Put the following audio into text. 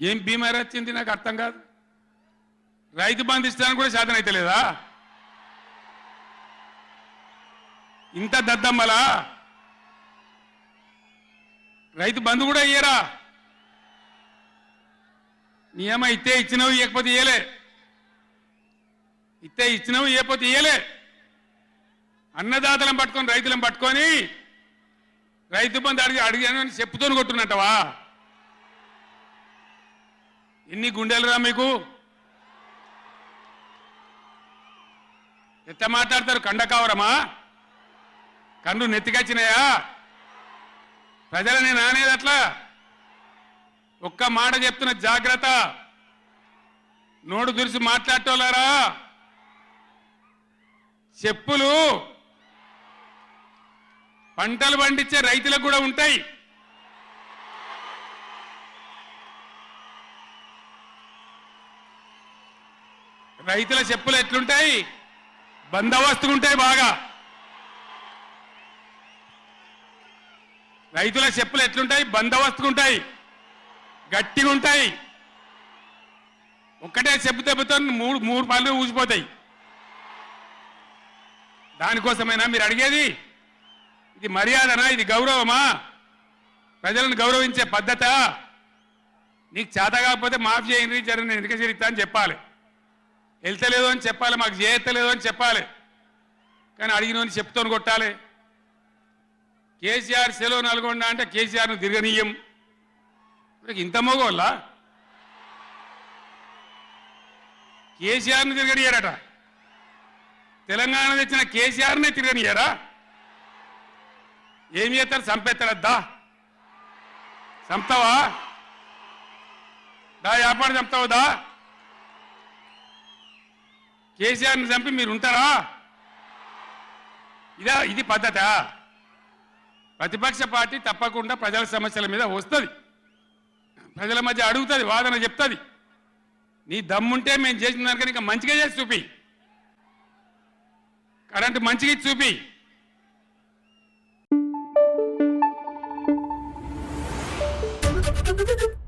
ఏం బీమారి వచ్చింది నాకు అర్థం కాదు. రైతు బంధు ఇస్తానని కూడా సాధన అయితే లేదా? ఇంత దద్దమ్మలా? రైతు బంధు కూడా ఇయ్యరా? నియమ ఇస్తే ఇచ్చినవి ఇవ్వకపోతే ఇయ్యలే. ఇస్తే ఇచ్చినవి ఇవ్వకపోతే ఇయ్యలే. అన్నదాతలను పట్టుకొని రైతులను పట్టుకొని రైతు బంధు అడిగి అడిగానని చెప్పుతోని కొట్టున్నట్టవా ఎన్ని గుండెలురా మీకు. ఎంత మాట్లాడతారు? కండకావరమా కండు నెత్తికొచ్చినాయా? ప్రజలని నానేది అట్లా? ఒక్క మాట చెప్తున్న జాగ్రత్త. నోడు దురిసి మాట్లాడటోలారా చెప్పులు పంటలు పండించే రైతులకు కూడా ఉంటాయి. రైతుల చెప్పులు ఎట్లుంటాయి? బందోబస్తుగా ఉంటాయి బాగా. రైతుల చెప్పులు ఎట్లుంటాయి? బందోబస్తుగా ఉంటాయి గట్టిగా ఉంటాయి ఒక్కటే చెప్పు దెబ్బతో మూడు మూడు పళ్ళు ఊసిపోతాయి. దానికోసమైనా మీరు అడిగేది? ఇది మర్యాదనా? ఇది గౌరవమా? ప్రజలను గౌరవించే పద్ధత? నీకు చేత కాకపోతే మాఫ్ చేయండి జరిగిన నేను వెనుక చేరిస్తా అని చెప్పాలి. వెళ్తలేదు అని చెప్పాలి మాకు చేయత్తలేదు అని చెప్పాలి. కానీ అడిగినని చెప్తోని కొట్టాలి. కేసీఆర్ సెలవు నల్గొండ అంటే కేసీఆర్ను తిరగనీయం. ఇప్పుడు ఇంత మోగోళ్ళ? కేసీఆర్ను తిరగనియారట. తెలంగాణ తెచ్చిన కేసీఆర్నే తిరగనియారా? ఏం చేస్తారు? చంపేస్తాడద్దా చంపుతావా? దా వ్యాపారం చంపుతావుదా కేసీఆర్ని చంపి మీరు ఉంటారా ఇదా ఇది పద్ధత? ప్రతిపక్ష పార్టీ తప్పకుండా ప్రజల సమస్యల మీద వస్తుంది. ప్రజల మధ్య అడుగుతుంది వాదన చెప్తుంది. నీ దమ్ముంటే మేము చేసిన దానికి ఇంకా మంచిగా చేసి చూపి. కరెంటు మంచిగా చూపి. Thank you.